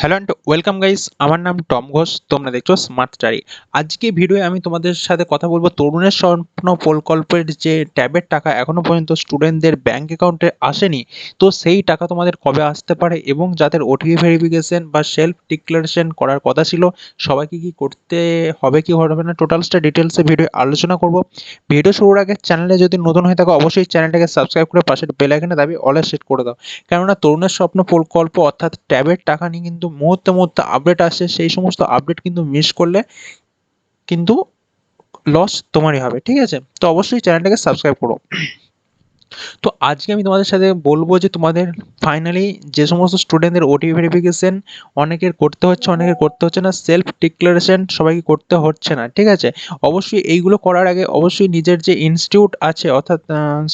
Hello and welcome guys আমার নাম Tom Ghosh, তোমরা দেখছ স্মার্ট স্টাডি আজকে ভিডিওয়ে আমি তোমাদের সাথে কথা বলব তরুণের স্বপ্ন প্রকল্পের যে ট্যাবের টাকা এখনও পর্যন্ত স্টুডেন্টদের ব্যাংক অ্যাকাউন্টে আসেনি, তো সেই টাকা তোমাদের কবে আসতে পারে এবং যাদের ওটিপি ভেরিফিকেশন বা সেলফ ডিক্লারেশন করার কথা ছিল, সবাইকে কি করতে হবে, কি হবে না টোটালসটা ডিটেলসে ভিডিও আলোচনা করব। ভিডিও শুরুর আগে চ্যানেলে যদি নতুন হয়ে থাকো, অবশ্যই চ্যানেলটাকে সাবস্ক্রাইব করে পাশের বেল আইকনে দাবি অলে সেট করে দাও। কেননা তরুণের স্বপ্ন প্রকল্প অর্থাৎ ট্যাবের টাকা নিয়ে কিন্তু মুহূর্তে মুহূর্তে আপডেট আসে, সেই সমস্ত আপডেট কিন্তু মিস করলে কিন্তু লস তোমারই হবে, ঠিক আছে? তো অবশ্যই চ্যানেলটাকে সাবস্ক্রাইব করো। তো আজকে আমি তোমাদের সাথে বলব যে তোমাদের ফাইনালি যে সমস্ত স্টুডেন্টদের ওটিপি ভেরিফিকেশন অনেকের করতে হচ্ছে, অনেকের করতে হচ্ছে না সেলফ ডিক্লারেশন সবাইকে করতে হচ্ছে না, ঠিক আছে? অবশ্যই এইগুলো করার আগে অবশ্যই নিজের যে ইনস্টিটিউট আছে, অর্থাৎ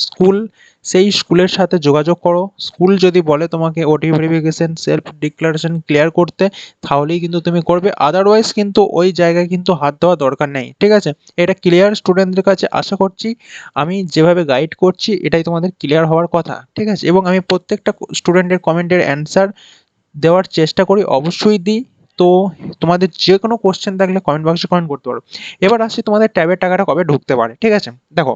স্কুল সেই স্কুলের সাথে যোগাযোগ করো। স্কুল যদি বলে তোমাকে OTP verification self declaration clear করতে, তাহলেই কিন্তু তুমি করবে। আদারওয়াইজ কিন্তু ওই জায়গায় কিন্তু হাত দেওয়া দরকার নেই। ঠিক আছে? এটা ক্লিয়ার স্টুডেন্টদের কাছে আশা করছি। আমি যেভাবে গাইড করছি, এটাই তোমাদের ক্লিয়ার হওয়ার কথা। ঠিক আছে? এবং আমি প্রত্যেকটা স্টুডেন্টের কমেন্টের অ্যান্সার দেওয়ার চেষ্টা করি। অবশ্যই দিই। তো তোমাদের যে কোনো কোশ্চেন থাকলে কমেন্ট বক্সে কমেন্ট করতে পারো। এবার আসছি তোমাদের ট্যাবের টাকাটা কবে ঢুকতে পারে। ঠিক আছে? দেখো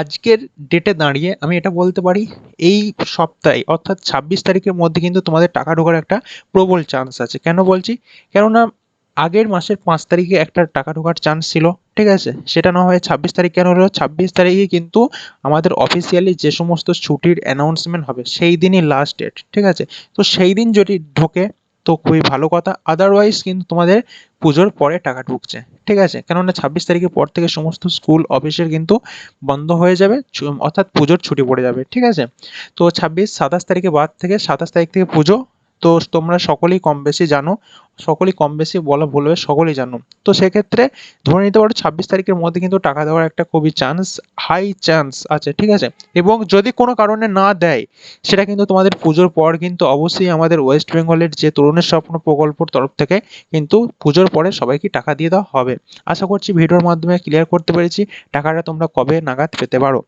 আজকের ডেটে দাঁড়িয়ে আমি এটা বলতে পারি, এই সপ্তাহে, অর্থাৎ ছাব্বিশ তারিখের মধ্যে কিন্তু তোমাদের টাকা ঢোকার একটা প্রবল চান্স আছে। কেন বলছি? কেননা আগের মাসের পাঁচ তারিখে একটা টাকা ঢোকার চান্স ছিল, ঠিক আছে? সেটা না হয়ে ছাব্বিশ তারিখ কেন হলো? ছাব্বিশ তারিখে কিন্তু আমাদের অফিসিয়ালি যে সমস্ত ছুটির অ্যানাউন্সমেন্ট হবে, সেই দিনই লাস্ট ডেট ঠিক আছে? তো সেই দিন যদি ঢোকে, তো খুবই ভালো কথা। আদারওয়াইজ কিন্তু তোমাদের পুজোর পরে টাকা ঢুকছে, ঠিক আছে? কেননা ছাব্বিশ তারিখের পর থেকে সমস্ত স্কুল, অফিসের কিন্তু বন্ধ হয়ে যাবে অর্থাৎ পুজোর ছুটি পড়ে যাবে, ঠিক আছে? তো ছাব্বিশ, সাতাশ তারিখে বাদ থেকে সাতাশ তারিখ থেকে পুজো তো তোমরা সকলেই কম বেশি জানো, সকলেই কম বেশি বলা বলবে সকলেই জানো। তো সেক্ষেত্রে ধরে নিতে পারো ছাব্বিশ তারিখের মধ্যে কিন্তু টাকা দেওয়ার একটা খুবই চান্স হাই চান্স আছে, ঠিক আছে? এবং যদি কোনো কারণে না দেয়, সেটা কিন্তু তোমাদের পুজোর পর কিন্তু অবশ্যই আমাদের ওয়েস্ট বেঙ্গলের যে তরুণের স্বপ্ন প্রকল্পর তরফ থেকে কিন্তু পুজোর পরে সবাইকে টাকা দিয়ে দেওয়া হবে। আশা করছি ভিডিওর মাধ্যমে ক্লিয়ার করতে পেরেছি। টাকাটা তোমরা কবে নাগাদ পেতে পারো।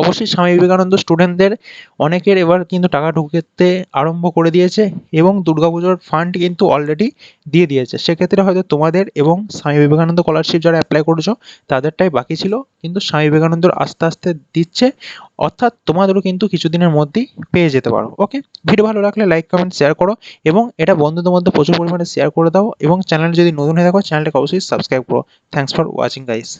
অবশ্যই স্বামী বিবেকানন্দ স্টুডেন্টদের অনেকের এবার কিন্তু টাকা ঢুকতে আরম্ভ করে দিয়েছে এবং দুর্গাপুজোর ফান্ড কিন্তু অলরেডি দিয়ে দিয়েছে। সেক্ষেত্রে হয়তো তোমাদের এবং স্বামী বিবেকানন্দ স্কলারশিপ যারা অ্যাপ্লাই করেছ, তাদেরটাই বাকি ছিল। কিন্তু স্বামী বিবেকানন্দর আস্তে আস্তে দিচ্ছে। অর্থাৎ তোমাদেরও কিন্তু কিছুদিনের মধ্যেই পেয়ে যেতে পারো। ওকে ভিডিও ভালো লাগলে লাইক কমেন্ট শেয়ার করো এবং এটা বন্ধুদের মধ্যে প্রচুর পরিমাণে শেয়ার করে দাও এবং চ্যানেল যদি নতুন হয়ে থাকো চ্যানেলটাকে অবশ্যই সাবস্ক্রাইব করো। Thanks for watching guys